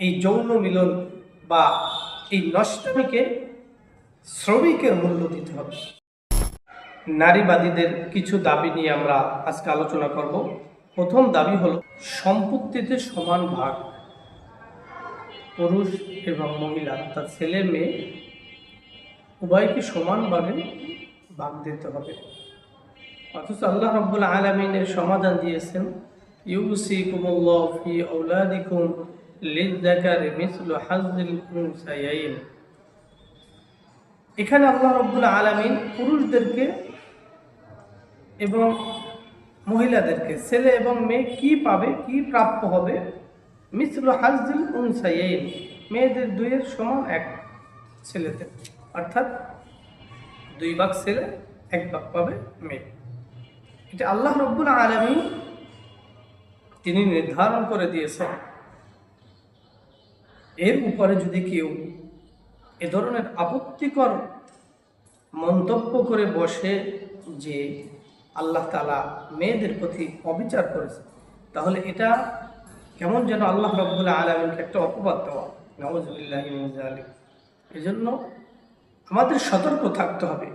এই যৌন মিলন বা এই নষ্টমীকে শ্রমিকের মূল্য দিতে হবে। নারীবাদীদের কিছু দাবি নিয়ে আমরা আজকে আলোচনা করব। প্রথম দাবি হলো, সম্পত্তিতে সমান ভাগ পুরুষ এবং মহিলা, অর্থাৎ ছেলে মেয়ে উভয়কে সমান ভাগে দিতে হবে। অথচ আল্লাহ রব্বুল আলমিনের সমাধান দিয়েছেন, ইউসিকুমুল্লাহ ফি আওলাদিকুম এখানে আল্লাহ রব্বুল আলমিন পুরুষদেরকে এবং মহিলাদেরকে, ছেলে এবং মেয়ে কি পাবে, কি প্রাপ্য হবে? মিসলু হাজদিল উনসাইন মেয়েদের দুইয়ের সমান এক ছেলেদের অর্থাৎ দুই ভাগ ছেলে, এক ভাগ পাবে মেয়ে। এটা আল্লাহ রব্বুল আলমী তিনি নির্ধারণ করে দিয়েছেন। এর উপরে যদি কেউ এ ধরনের আপত্তিকর মন্তব্য করে বসে যে আল্লাহ তালা মেয়েদের প্রতি অবিচার করেছে, তাহলে এটা কেমন যেন আল্লাহ রব্বুল্লাহ আলমীকে একটা অপবাদ দেওয়া। নওয়াজুল্লাহ আলী এই জন্য আমাদের সতর্ক থাকতে হবে।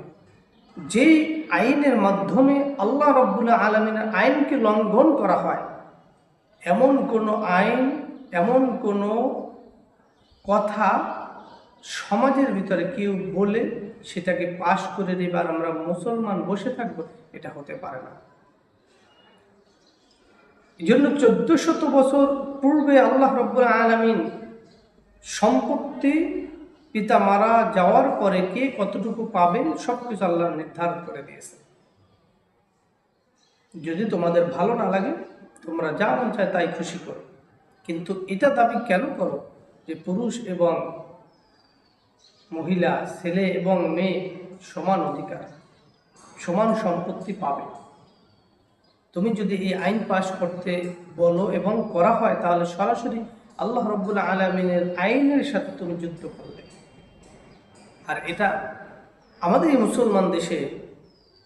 যেই আইনের মাধ্যমে আল্লাহ রব্বুল্লাহ আলমিনের আইনকে লঙ্ঘন করা হয়, এমন কোনো আইন, এমন কোনো কথা সমাজের ভিতরে কেউ বলে সেটাকে পাশ করে দেবার আমরা মুসলমান বসে থাকব, এটা হতে পারে না। এই জন্য চোদ্দ শত বছর পূর্বে আল্লাহ রব্বুল আলমিন সম্পত্তি পিতা মারা যাওয়ার পরে কে কতটুকু পাবেন সব কিছু আল্লাহ নির্ধারণ করে দিয়েছে যদি তোমাদের ভালো না লাগে, তোমরা যা মন চায় তাই খুশি করো। কিন্তু এটা দাবি কেন করো? যে পুরুষ এবং মহিলা, ছেলে এবং মেয়ে সমান অধিকার, সমান সম্পত্তি পাবে। তুমি যদি এই আইন পাশ করতে বলো এবং করা হয়, তাহলে সরাসরি আল্লাহ রব্বুল্লাহ আলমিনের আইনের সাথে তুমি যুদ্ধ করবে। আর এটা আমাদের এই মুসলমান দেশে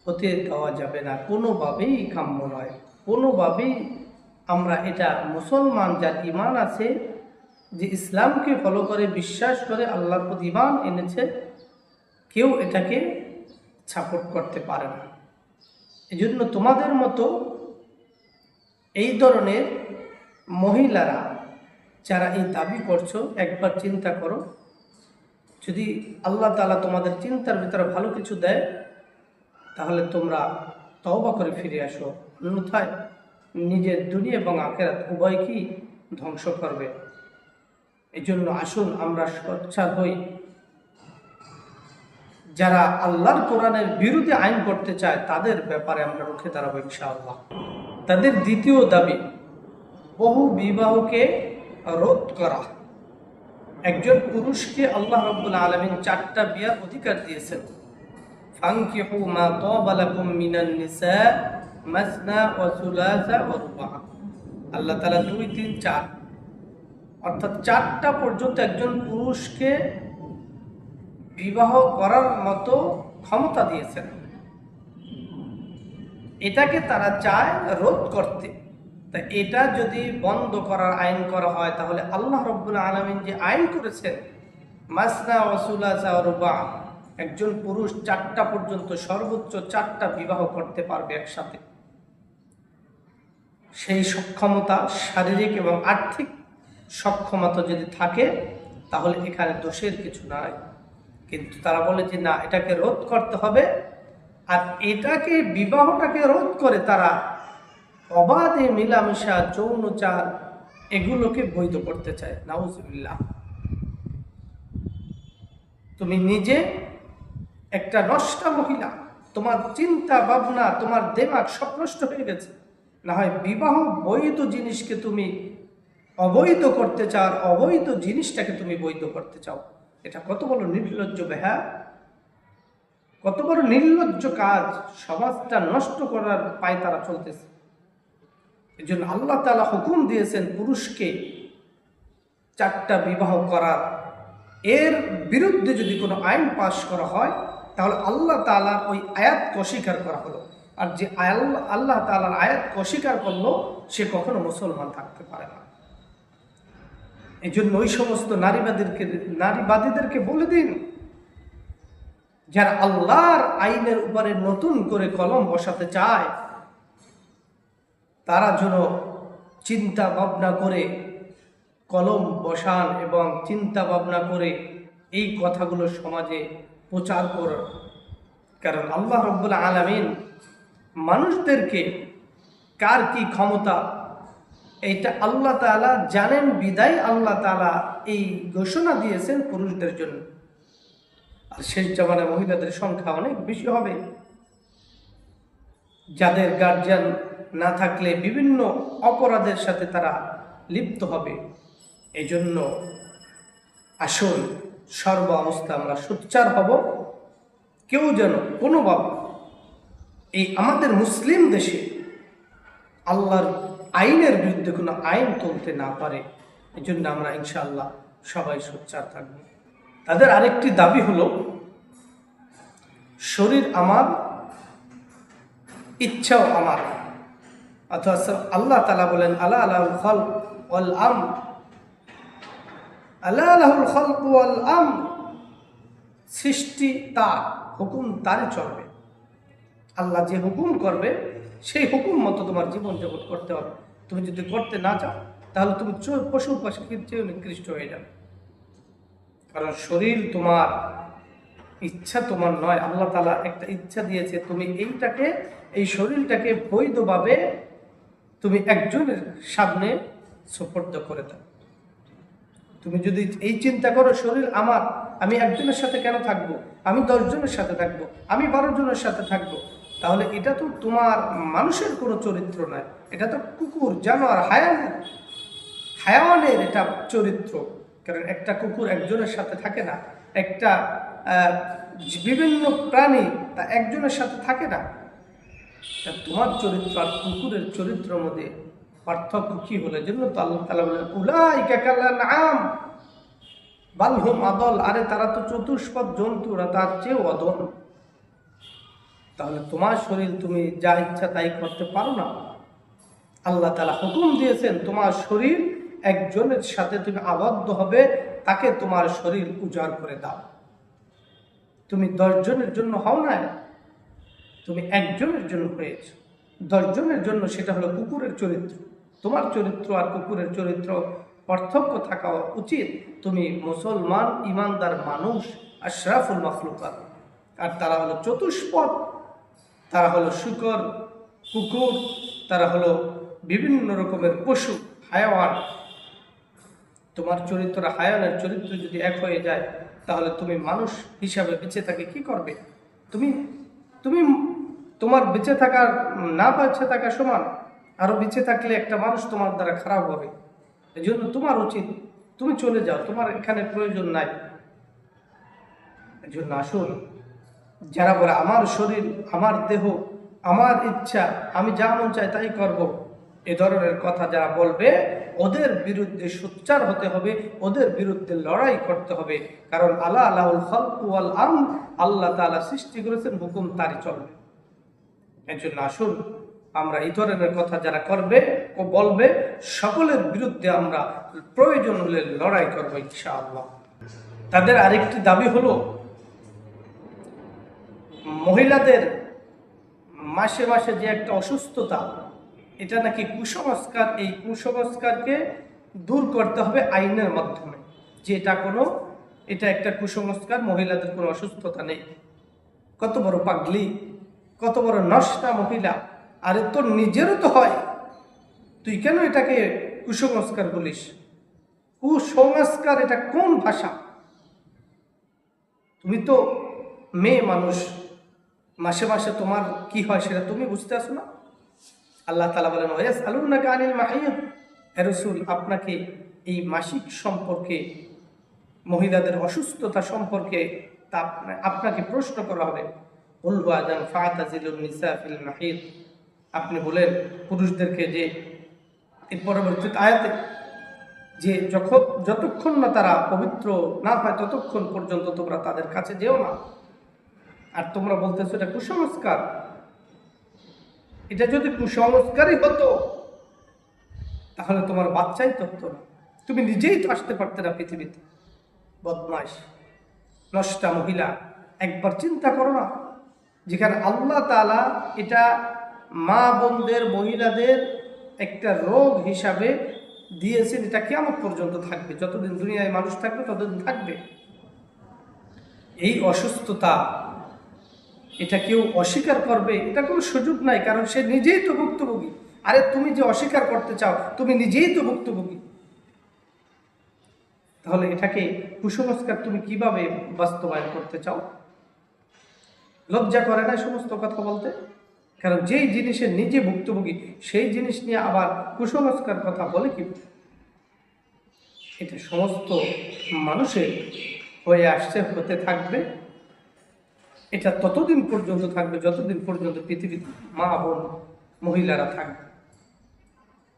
হতে দেওয়া যাবে না। কোনোভাবেই কাম্য নয়। কোনোভাবেই আমরা এটা মুসলমান যার ইমান আছে যে ইসলামকে ফলো করে, বিশ্বাস করে আল্লাহর প্রতি ইমান এনেছে, কেউ এটাকে সাপোর্ট করতে পারে না। এই জন্য তোমাদের মতো এই ধরনের মহিলারা যারা এই দাবি করছ, একবার চিন্তা করো। যদি আল্লাহ তালা তোমাদের চিন্তার ভিতরে ভালো কিছু দেয়, তাহলে তোমরা তওবা করে ফিরে আসো। অন্যথায় নিজের দুনিয়া এবং আখেরাত উভয়কেই ধ্বংস করবে। এই জন্য আসুন আমরা সোচ্চার হই। যারা আল্লাহর কোরআনের বিরুদ্ধে আইন করতে চায়, তাদের ব্যাপারে আমরা রুখে দাঁড়াবো ইনশাআল্লাহ। তাদের দ্বিতীয় দাবি, বহু বিবাহকে রোধ করা। একজন পুরুষকে আল্লাহ রব্বুল আলমিন চারটা বিয়ার অধিকার দিয়েছেন। ফাংকিহু মা তাবালাকুম মিনান আল্লাহ তাআলা দুই, তিন, চার অর্থাৎ চারটা পর্যন্ত একজন পুরুষকে বিবাহ করার মতো ক্ষমতা দিয়েছেন। এটাকে তারা চায় রোধ করতে। তা এটা যদি বন্ধ করার আইন করা হয়, তাহলে আল্লাহ রব্বুল আলমিন যে আইন করেছেন, মাসনা ওসুলা রুবা, একজন পুরুষ চারটা পর্যন্ত সর্বোচ্চ চারটা বিবাহ করতে পারবে একসাথে। সেই সক্ষমতা শারীরিক এবং আর্থিক সক্ষমতা যদি থাকে, তাহলে এখানে দোষের কিছু নাই। কিন্তু তারা বলে যে, না, এটাকে রোধ করতে হবে। আর এটাকে, বিবাহটাকে রোধ করে তারা অবাধে মিলামেশা যৌনচার এগুলোকে বৈধ করতে চায়। নাউজুবিল্লাহ। তুমি নিজে একটা নষ্টা মহিলা, তোমার চিন্তা ভাবনা, তোমার দেমাগ সব নষ্ট হয়ে গেছে। না হয় বিবাহ বৈধ জিনিসকে তুমি অবৈধ করতে চাও অবৈধ জিনিসটাকে তুমি বৈধ করতে চাও। এটা কত বড় নির্লজ্জ বেহা। কত বড় নির্লজ্জ কাজ। সমাজটা নষ্ট করার পায় তারা চলতেছে। এই জন্য আল্লাহ তালা হুকুম দিয়েছেন পুরুষকে চারটা বিবাহ করার। এর বিরুদ্ধে যদি কোনো আইন পাশ করা হয়, তাহলে আল্লাহ তালার ওই আয়াতকে অস্বীকার করা হলো। আর যে আল্লাহ তালার আয়াতকে অস্বীকার করল, সে কখনো মুসলমান থাকতে পারে না। এই জন্য ওই সমস্ত নারীবাদীদেরকে নারীবাদীদেরকে বলে দিন, যারা আল্লাহর আইনের উপরে নতুন করে কলম বসাতে চায়, তারা যেন চিন্তা ভাবনা করে কলম বসান এবং চিন্তা ভাবনা করে এই কথাগুলো সমাজে প্রচার করুন। কারণ আল্লাহ রব্বুল আলমিন মানুষদেরকে কার কি ক্ষমতা এইটা আল্লাহ তাআলা জানেন, বিদায় আল্লাহ তাআলা এই ঘোষণা দিয়েছেন পুরুষদের জন্য। আর শেষ জামানায় মহিলাদের সংখ্যা অনেক বেশি হবে। যাদের গার্জিয়ান না থাকলে বিভিন্ন অপরাধের সাথে তারা লিপ্ত হবে। এই জন্য আসল সর্ব অবস্থা আমরা সোচ্চার হব। কেউ যেন কোনোভাবে এই আমাদের মুসলিম দেশে আল্লাহর আইনের বিরুদ্ধে কোনো আইন তুলতে না পারে এই জন্য আমরা ইনশাআল্লাহ সবাই সোচ্চার থাকব। তাদের আরেকটি দাবি হলো, শরীর আমার, ইচ্ছাও আমার। অথবা আল্লাহ তালা বলেন আল্লাহ আল্লাহুল খল ওয়াল আম আল্লাহ আল্লাহুল খলক ওয়াল আম সৃষ্টি তার, হুকুম তারই চলবে। আল্লাহ যে হুকুম করবে, সেই হুকুম মতো তোমার জীবন জগৎ করতে হবে। তুমি যদি করতে না চাও, তাহলে তুমি পশু পাখির চেয়ে নিকৃষ্ট হয়ে যাবে কারণ শরীর তোমার, ইচ্ছা তোমার নয়। আল্লাহ তালা একটা ইচ্ছা দিয়েছে, তুমি এইটাকে, এই শরীরটাকে বৈধভাবে তুমি একজনের সামনে সুপর্দ করে দাও। তুমি যদি এই চিন্তা করো, শরীর আমার, আমি একজনের সাথে কেন থাকব? আমি দশজনের সাথে থাকব? আমি বারো জনের সাথে থাকব? তাহলে এটা তো তোমার মানুষের কোনো চরিত্র নয়। এটা তো কুকুর, জানোয়ার হায়ান হায়াওয়ানের এটা চরিত্র। কারণ একটা কুকুর একজনের সাথে থাকে না, একটা বিভিন্ন প্রাণী তা একজনের সাথে থাকে না। তা তোমার চরিত্র আর কুকুরের চরিত্র মধ্যে পার্থক্য কি হলো? জন্য তো আল্লাহ তালা বলেন, উলাইকা কাল্লান আম বালহুম আদল। আরে তারা তো চতুষ্পদ জন্তু, ওরা তার চেয়েও অদল তাহলে তোমার শরীর তুমি যা ইচ্ছা তাই করতে পারো না। আল্লাহ তালা হুকুম দিয়েছেন, তোমার শরীর একজনের সাথে তুমি আবদ্ধ হবে, তাকে তোমার শরীর উজাড় করে দাও। তুমি দশজনের জন্য হও না তুমি একজনের জন্য হয়েছ। দশজনের জন্য সেটা হলো কুকুরের চরিত্র। তোমার চরিত্র আর কুকুরের চরিত্র পার্থক্য থাকা উচিত। তুমি মুসলমান, ইমানদার মানুষ, আশরাফুল মখলুকাত। আর তারা হলো চতুষ্পদ। তারা হলো শুকর, কুকুর, তারা হলো বিভিন্ন রকমের পশু, হায়াওয়ান। তোমার চরিত্র, হায়ানের চরিত্র যদি এক হয়ে যায়, তাহলে তুমি মানুষ হিসাবে বেঁচে থাকে, কি করবে? তুমি তুমি তোমার বেঁচে থাকার না বেঁচে থাকা সমান আরও বেঁচে থাকলে একটা মানুষ তোমার দ্বারা খারাপ হবে। এই জন্য তোমার উচিত, তুমি চলে যাও, তোমার এখানে প্রয়োজন নাই। এই জন্য আসুন যারা বলে, আমার শরীর, আমার দেহ, আমার ইচ্ছা, আমি যা মন চাই তাই করব। এ ধরনের কথা যারা বলবে, ওদের বিরুদ্ধে সোচ্চার হতে হবে, ওদের বিরুদ্ধে লড়াই করতে হবে। কারণ আল্লাহ, আল্লাহুল খলকু ওয়াল আম আল্লাহ তাআলা সৃষ্টি করেছেন, হুকুম তারই চলবে। এর জন্য আসুন, আমরা এই ধরনের কথা যারা করবে ও বলবে, সকলের বিরুদ্ধে আমরা প্রয়োজন হলে লড়াই করব ইচ্ছা ইনশাআল্লাহ। তাদের আরেকটি দাবি হলো মহিলাদের মাসে মাসে যে একটা অসুস্থতা, এটা নাকি কুসংস্কার, এই কুসংস্কারকে দূর করতে হবে আইনের মাধ্যমে। যে এটা কোনো, এটা একটা কুসংস্কার, মহিলাদের কোনো অসুস্থতা নেই। কত বড় পাগলি, কত বড় নষ্টা মহিলা। আরে তোর নিজেরও তো হয়। তুই কেন এটাকে কুসংস্কার বলিস? কুসংস্কার এটা কোন ভাষা? তুমি তো মেয়ে মানুষ। মাসে মাসে তোমার কি হয় সেটা তুমি বুঝতে আসো না। আল্লাহ তালা বলেন ওয়াস আলুন্না কানিল মাহিয়ত রসুল, আপনাকে এই মাসিক সম্পর্কে, মহিলাদের অসুস্থতা সম্পর্কে তা আপনা- আপনাকে প্রশ্ন করা হবে। উল্লু আজান নিসা মাহিদ আপনি বলেন, পুরুষদেরকে যে এর পরবর্তী আয়াতে যে যখন, যতক্ষণ না তারা পবিত্র না হয়, ততক্ষণ পর্যন্ত তোমরা তাদের কাছে যেও না। আর তোমরা বলতেছো এটা কুসংস্কার। এটা যদি কুসংস্কারই হতো, তাহলে তোমার বাচ্চাই তো হতো না। তুমি নিজেই তো আসতে পারতে না পৃথিবীতে। বদমাস নষ্টা মহিলা, একবার চিন্তা করো না। যেখানে আল্লাহ তালা এটা মা বোনদের, মহিলাদের একটা রোগ হিসাবে দিয়েছেন, এটা কেমন পর্যন্ত থাকবে। যতদিন দুনিয়ায় মানুষ থাকবে, ততদিন থাকবে। এই অসুস্থতা এটা কেউ অস্বীকার করবে, এটা কোনো সুযোগ নাই, কারণ সে নিজেই তো ভুক্তভোগী। আরে তুমি যে অস্বীকার করতে চাও, তুমি নিজেই তো ভুক্তভোগী। তাহলে এটাকে কুসংস্কার তুমি কীভাবে বাস্তবায়ন করতে চাও? লজ্জা করে না সমস্ত কথা বলতে? কারণ যেই জিনিসের নিজে ভুক্তভোগী, সেই জিনিস নিয়ে আবার কুসংস্কার কথা বলে কি এটা সমস্ত মানুষের হয়ে আসছে, হতে থাকবে। এটা ততদিন পর্যন্ত থাকবে, যতদিন পর্যন্ত পৃথিবীর মা বোন মহিলারা থাকবে।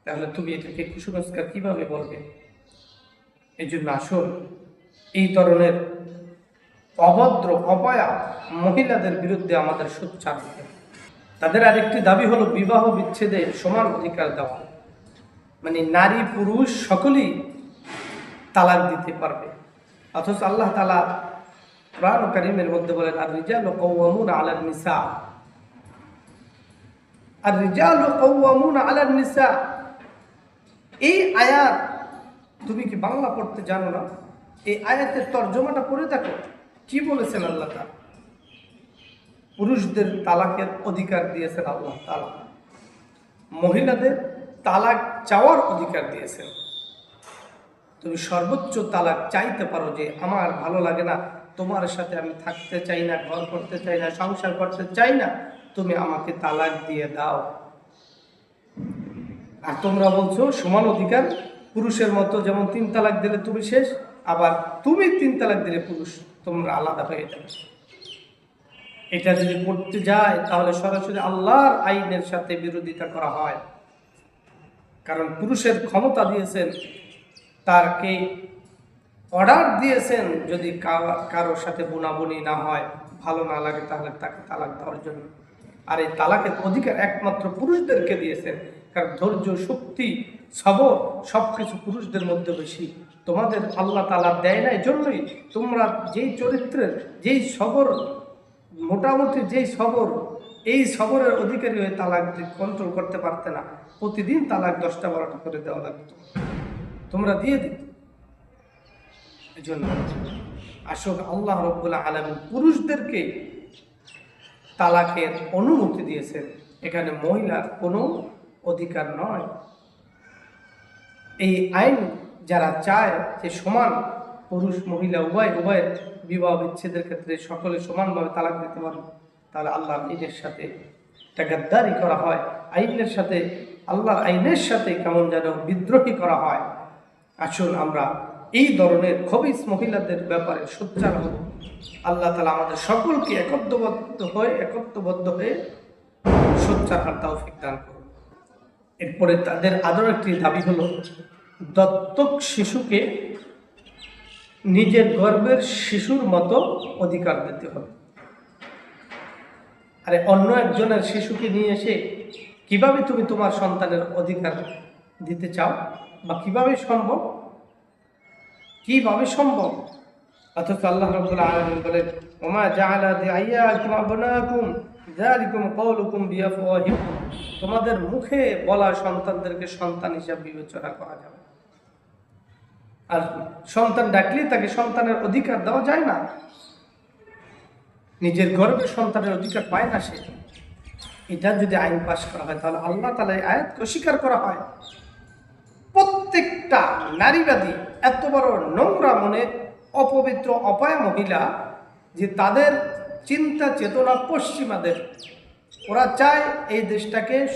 তাহলে তুমি এটাকে কুসংস্কার কীভাবে বলবে? এই জন্য আসল এই ধরনের অভদ্র, অপয়া মহিলাদের বিরুদ্ধে আমাদের সোচ্চার হবে। তাদের আরেকটি দাবি হলো বিবাহ বিচ্ছেদে সমান অধিকার দেওয়া। মানে নারী, পুরুষ সকলেই তালাক দিতে পারবে। অথচ আল্লাহ তালা কোরআন কারিমের মধ্যে বলেন আর রিজাল কৌয়ামুন আলার নিসা। আর রিজাল কৌয়ামুন আলার নিসা। এই আয়াত তুমি কি বাংলা পড়তে জানো না? এই আয়াতের তর্জমাটা পড়ে দেখো, কি বলেছেন আল্লাহ তাআলা? পুরুষদের তালাকের অধিকার দিয়েছেন আল্লাহ তালা মহিলাদের তালাক চাওয়ার অধিকার দিয়েছেন। তুমি সর্বোচ্চ তালাক চাইতে পারো যে, আমার ভালো লাগে না তোমার সাথে আমি থাকতে চাই না, ঘর করতে চাই না, সংসার করতে চাই না, তুমি আমাকে তালাক দিয়ে দাও। আর তোমরা বলছো, সমান অধিকার, পুরুষের মতো যেমন তিন তালাক দিলে তুমি শেষ, আবার তুমি তিন তালাক দিলে পুরুষ, তোমরা আলাদা হয়ে যাবে। এটা যদি করতে যায়, তাহলে সরাসরি আল্লাহর আইনের সাথে বিরোধিতা করা হয়। কারণ পুরুষের ক্ষমতা দিয়েছেন, তারকে অর্ডার দিয়েছেন যদি কারোর সাথে বোনাবুনি না হয়, ভালো না লাগে তাহলে তাকে তালাক দেওয়ার জন্য। আর এই তালাকের অধিকার একমাত্র পুরুষদেরকে দিয়েছেন, কারণ ধৈর্য, শক্তি, সবর সব কিছু পুরুষদের মধ্যে বেশি। তোমাদের আল্লাহ তালা দেয় না জন্যই তোমরা যেই চরিত্রের, যেই সবর, মোটামুটি যেই সবর, এই সবরের অধিকারী হয়ে তালাক কন্ট্রোল করতে পারতে না। প্রতিদিন তালাক দশটা, বারোটা করে দেওয়া লাগতো। তোমরা দিয়ে দিতে। জন্য আসল আল্লাহ রব্বুল্লাহ পুরুষদেরকে তালাকের অনুমতি দিয়েছেন। এখানে মহিলার কোনো অধিকার নয়। এই আইন যারা চায় যে সমান পুরুষ, মহিলা, উভয়, উভয়ের বিবাহ বিচ্ছেদের ক্ষেত্রে সকলে সমানভাবে তালাক দিতে পারবে তাহলে আল্লাহর আইনের সাথে একটা গাদ্দারি করা হয়। আইনের সাথে, আল্লাহর আইনের সাথে কেমন যেন বিদ্রোহী করা হয়। আসুন আমরা এই ধরনের খবিস মহিলাদের ব্যাপারে সোচ্চার হব আল্লাহ তালা আমাদের সকলকে একত্রবদ্ধ হয়ে একত্রবদ্ধ হয়ে সোচ্চার হার তৌফিক দান করুন। এরপরে তাদের আরও একটি দাবি হলো, দত্তক শিশুকে নিজের গর্বের শিশুর মতো অধিকার দিতে হবে। আরে অন্য একজনের শিশুকে নিয়ে এসে কীভাবে তুমি তোমার সন্তানের অধিকার দিতে চাও বা কীভাবে সম্ভব? কীভাবে সম্ভব? অথচ আল্লাহ বলেন তোমাদের মুখে বলা সন্তানদেরকে সন্তান হিসাবে বিবেচনা করা যাবে। আর সন্তান ডাকলে তাকে সন্তানের অধিকার দেওয়া যায় না। নিজের গর্বে সন্তানের অধিকার পায় না সে। এটা যদি আইন পাশ করা হয়, তাহলে আল্লাহ তালা আয়াতকে অস্বীকার করা হয়। প্রত্যেকটা নারীবাদী এত বড় নোংরা মনে অপবিত্র অপায় মহিলা যে তাদের চিন্তা চেতনা পশ্চিমাদের। ওরা চায় এই দেশটাকে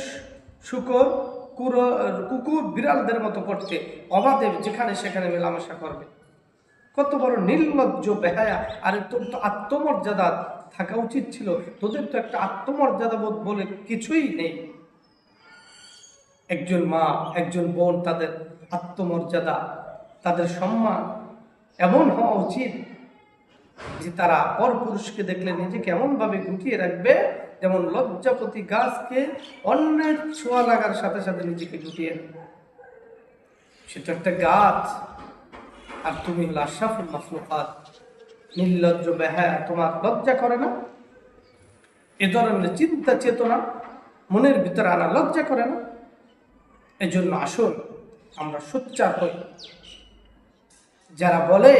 শুকর, কুরো, কুকুর, বিড়ালদের মতো করতে, অবাধে যেখানে সেখানে মেলামেশা করবে। কত বড় নির্লজ্জ বেহায়া। আরে তোর তো আত্মমর্যাদা থাকা উচিত ছিল। তোদের তো একটা আত্মমর্যাদা বোধ বলে কিছুই নেই। একজন মা, একজন বোন তাদের আত্মমর্যাদা তাদের সম্মান এমন হওয়া উচিত যে তারা পর পুরুষকে দেখলে নিজেকে এমনভাবে গুটিয়ে রাখবে যেমন লজ্জাপতি গাছকে অন্যের ছোঁয়া লাগার সাথে সাথে নিজেকে গুটিয়ে রাখবে সেটা একটা গাছ। আর তুমি হলো আশরাফুল মাখলুকাত। নির্লজ্জ বেহা তোমার লজ্জা করে না? এ ধরনের চিন্তা, চেতনা মনের ভিতরে আনা লজ্জা করে না? এজন্য আসল আমরা সোচ্চার হই। যারা বলে,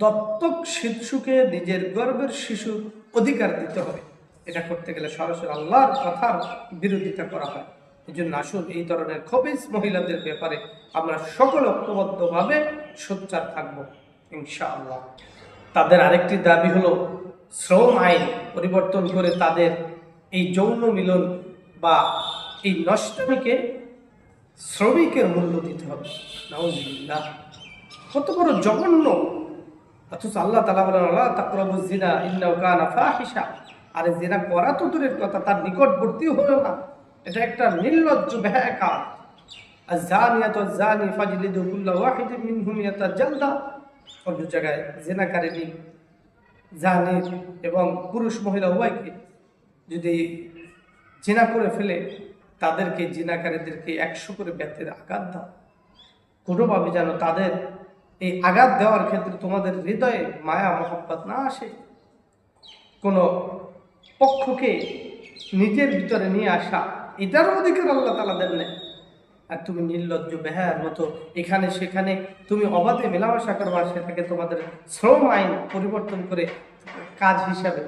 দত্তক শিশুকে নিজের গর্বের শিশু অধিকার দিতে হবে। এটা করতে গেলে সরাসরি আল্লাহর কথার বিরোধিতা করা হয়। এই জন্য আসুন, এই ধরনের খবিস মহিলাদের ব্যাপারে আমরা সকল ঐক্যবদ্ধভাবে সোচ্চার থাকব, ইনশাআল্লাহ। তাদের আরেকটি দাবি হলো, শ্রম আইন পরিবর্তন করে তাদের এই যৌন মিলন বা এই নষ্টমীকে শ্রমিকের মূল্য দিতে হবে। নাউজুবিল্লাহ। কত বড় জঘন্য অথচ আল্লাহ তালা বলেন আল্লাহ তাকরাবু জিনা ইন্নাহু কানা ফাহিশা আরে জিনা করা তো দূরের কথা তার নিকটবর্তী হলো না এটা একটা নির্লজ্জ বেহাকা الزانية الزاني فاجلدوا كل واحد منهم يتجلد অন্য জায়গায় জেনাকারিনী জানি এবং পুরুষ মহিলা উভয়কে যদি জিনা করে ফেলে তাদেরকে জিনাকারীদেরকে একশো করে ব্যথের আঘাত দাও কোনোভাবে যেন তাদের এই আঘাত দেওয়ার ক্ষেত্রে তোমাদের হৃদয়ে মায়া, মহব্বত না আসে? কোনো পক্ষকে নিজের ভিতরে নিয়ে আসা, এটারও অধিকার আল্লাহ তালা দেন নাই। আর তুমি নির্লজ্জ বেহার মতো এখানে সেখানে তুমি অবাধে মেলামেশা করবা, সেটাকে তোমাদের শ্রম আইন পরিবর্তন করে কাজ হিসাবে।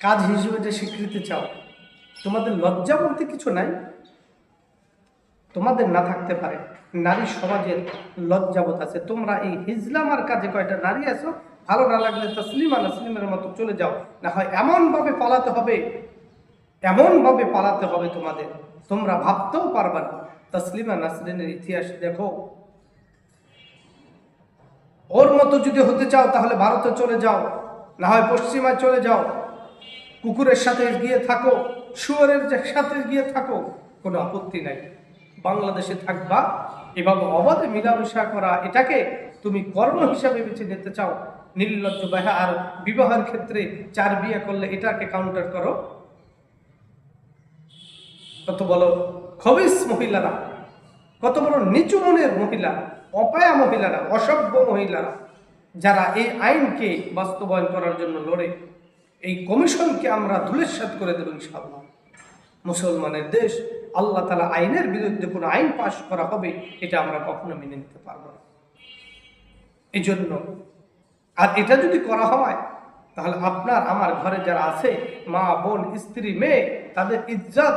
কাজ হিসেবে যে স্বীকৃতি চাও, তোমাদের লজ্জা বলতে কিছু নাই? তোমাদের না থাকতে পারে। নারী সমাজের লজ্জাবোধ আছে। তোমরা এই হিজলামার কাজে কয়টা নারী আছো, ভালো না লাগলে তসলিমা নাসলিমের মতো চলে যাও। না হয় এমনভাবে পালাতে হবে, এমনভাবে পালাতে হবে তোমাদের। তোমরা ভাবতেও পারবে না। তসলিমা নাসরিনের ইতিহাস দেখো। ওর মতো যদি হতে চাও তাহলে ভারতে চলে যাও, না হয় পশ্চিমায় চলে যাও। কুকুরের সাথে গিয়ে থাকো, শুয়োরের সাথে গিয়ে থাকো, কোনো আপত্তি নাই। বাংলাদেশে থাকবা, এভাবে অবাধে মিলামেশা করা, এটাকে তুমি কর্ম হিসাবে বেছে নিতে চাও, নির্লজ্জ বাহা আর বিবাহের ক্ষেত্রে চার বিয়ে করলে এটাকে কাউন্টার করো। কত বলো খবিস মহিলারা, কত বড় নিচু মনের মহিলা, অপায়া মহিলারা, অসভ্য মহিলারা, যারা এই আইনকে বাস্তবায়ন করার জন্য লড়ে। এই কমিশনকে আমরা ধুলেসাত করে দেব ইনশাআল্লাহ। মুসলমানের দেশ আল্লাহ তালা আইনের বিরুদ্ধে কোনো আইন পাশ করা হবে, এটা আমরা কখনো মেনে নিতে পারব না। এই জন্য আর এটা যদি করা হয়, তাহলে আপনার, আমার ঘরে যারা আছে, মা, বোন, স্ত্রী, মেয়ে, তাদের ইজ্জত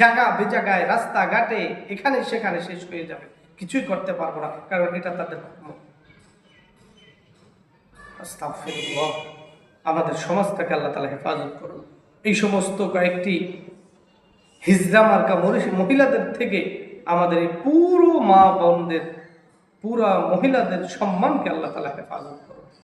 জায়গা বেজাগায় রাস্তাঘাটে, এখানে সেখানে শেষ হয়ে যাবে। কিছুই করতে পারব না, কারণ এটা তাদের। আমাদের সমাজটাকে আল্লাহ তালা হেফাজত করুন। এই সমস্ত কয়েকটি হিজরা মার্কা মহিলাদের থেকে আমাদের এই পুরো মা বোনদের, পুরা মহিলাদের সম্মানকে আল্লাহ তালা হেফাজত করুন।